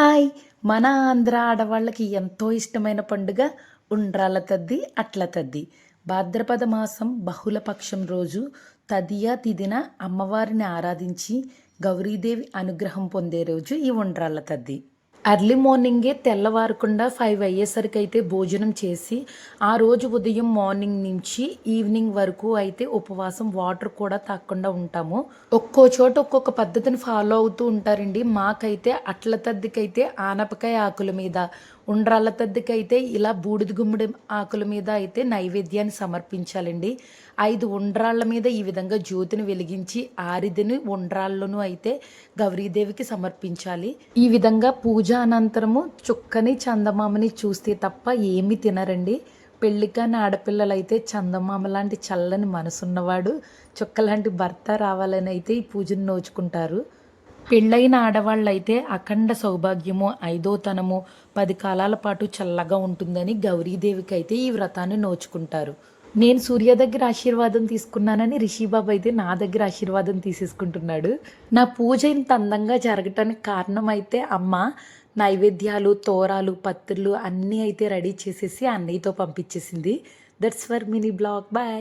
Hi. మన ఆంధ్ర ఆడవాళ్ళకి ఎంతో ఇష్టమైన పండుగ ఉండ్రాల తద్ది అట్ల తద్ది. భాద్రపద మాసం బహుళపక్షం రోజు తదియా తిదిన అమ్మవారిని ఆరాధించి గౌరీదేవి అనుగ్రహం పొందే రోజు ఈ ఉండ్రాళ్ళ తద్ది. అర్లీ మార్నింగే తెల్లవారకుండా ఫైవ్ అయ్యేసరికి అయితే భోజనం చేసి ఆ రోజు ఉదయం మార్నింగ్ నుంచి ఈవినింగ్ వరకు అయితే ఉపవాసం వాటర్ కూడా తాగకుండా ఉంటాము. ఒక్కో చోట ఒక్కొక్క పద్ధతిని ఫాలో అవుతూ ఉంటారండి. మాకైతే అట్ల తద్దికైతే ఆనపకాయ ఆకుల మీద ఉండ్రాళ్ళ తద్దికైతే ఇలా బూడిద గుమ్మడి ఆకుల మీద అయితే నైవేద్యాన్ని సమర్పించాలండి. ఐదు ఉండ్రాళ్ళ మీద ఈ విధంగా జ్యోతిని వెలిగించి ఆరిదిని ఉండ్రాళ్ళను అయితే గౌరీదేవికి సమర్పించాలి. ఈ విధంగా పూజ అనంతరము చుక్కని చందమామని చూస్తే తప్ప ఏమి తినరండి. పెళ్ళికాని ఆడపిల్లలు అయితే చందమామ లాంటి చల్లని మనసున్నవాడు చుక్క లాంటి భర్త రావాలని అయితే ఈ పూజను నోచుకుంటారు. పెళ్ళైన ఆడవాళ్ళైతే అఖండ సౌభాగ్యము ఐదోతనము పది కాలాల పాటు చల్లగా ఉంటుందని గౌరీదేవికి అయితే ఈ వ్రతాన్ని నోచుకుంటారు. నేను సూర్య దగ్గర ఆశీర్వాదం తీసుకున్నానని రిషిబాబు అయితే నా దగ్గర ఆశీర్వాదం తీసేసుకుంటున్నాడు. నా పూజ ఇంత అందంగా జరగటానికి కారణం అయితే అమ్మ నైవేద్యాలు తోరాలు పత్రులు అన్నీ అయితే రెడీ చేసేసి అన్నయ్యతో పంపించేసింది. That's for mini blog bye